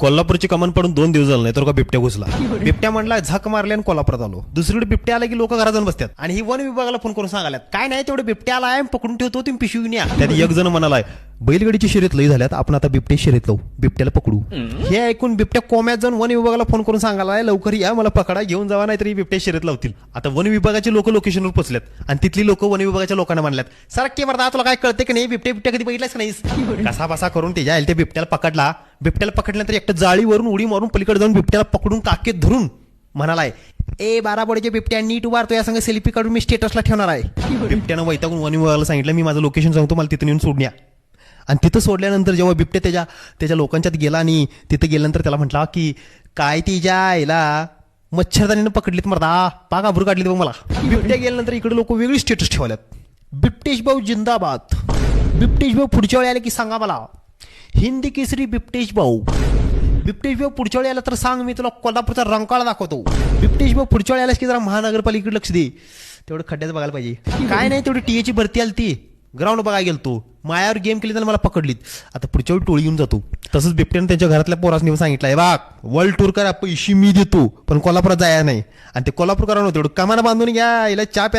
कोल्हापूरची कमान पडून दोन दिवस झाले नाही तर का बिबट्या घुसला. बिबट्या म्हणला झक मारले आणि कोल्हापुरात आलो. दुसरीकडे बिबट्या आला की लोक घरात जाऊन बसतात. आणि ही वन विभागाला फोन करून सांगाल्यात काय नाही तेवढे बिबट्या आलाय पकडून ठेवतो तुम्ही पिशवी घेऊन या त्यात एक जण म्हणालाय बैलगाडीची शर्यत लई झाल्यात आपण आता बिबटे शर्यत लावू बिबट्याला पकडू. हे ऐकून बिबट्या कोम्यात जाऊन वन विभागाला फोन करून सांगायला लवकर या मला पकडा घेऊन जावा नाहीतरी बिबट्या शर्यत लावतील. आता वन विभागाचे लोक लोकेशनवर पोचल्यात आणि तिथली लोक वन विभागाच्या लोकांना म्हणल्यात सर के मर्दा तुला काय कळते की नाही? बिबटे बिबट्या कधी बघितलास का नाहीस? कसा बसा करून त्याच्या आईल त्या बिबट्याला पकडला. बिबट्याला पकडल्यानंतर एकटं जाळीवरून उडी मारून पलीकडे जाऊन बिबट्याला पकडून काकेत धरून म्हणालाय ए बारा बडीचे बिबट्या नीट उभारतो या संग सेल्फी काढून मी स्टेटसला ठेवणार आहे. बिबट्यानं वैतागून वन विभागाला सांगितलं मी माझं लोकेशन सांगतो मला तिथून येऊन सोडण्या. आणि तिथं सोडल्यानंतर जेव्हा बिबट्या त्याच्या त्याच्या लोकांच्यात गेला आणि तिथं गेल्यानंतर त्याला म्हटला की काय ती जायला मच्छरदानीनं पकडलीत मरदा पा घाबरू काढलीत बघ मला. बिबट्या गेल्यानंतर इकडे लोक वेगळी स्टेटस ठेवल्यात. बिबटेश भाऊ जिंदाबाद. बिबटेश भाऊ पुढच्या वेळी आले की सांगा मला. हिंदी केसरी बिबटेश भाऊ. बिबटेश भाऊ पुढच्या वेळी आला तर सांग मी तुला कोल्हापूरचा रंकाळा दाखवतो. बिबटेश भाऊ पुढच्या वेळी आलास की जरा महानगरपालिकेकडे लक्ष दे. तेवढं खड्ड्यात बघायला पाहिजे. काय नाही तेवढी टीएची भरती आली ती. ग्राउंड बघायला गेलतो. मायावर गेम केली तर मला पकडलीत. आता पुढच्या वेळी टोळी येऊन जातो. तसंच बिबट्यानं त्यांच्या घरातल्या पोरासनी आहे बाग वर्ल्ड टूर करा पैसे मी देतो पण कोल्हापुरात जाया नाही. आणि ते कोल्हापूर करा नव्हतं तेवढं कामाला बांधून घ्या याला चहा प्या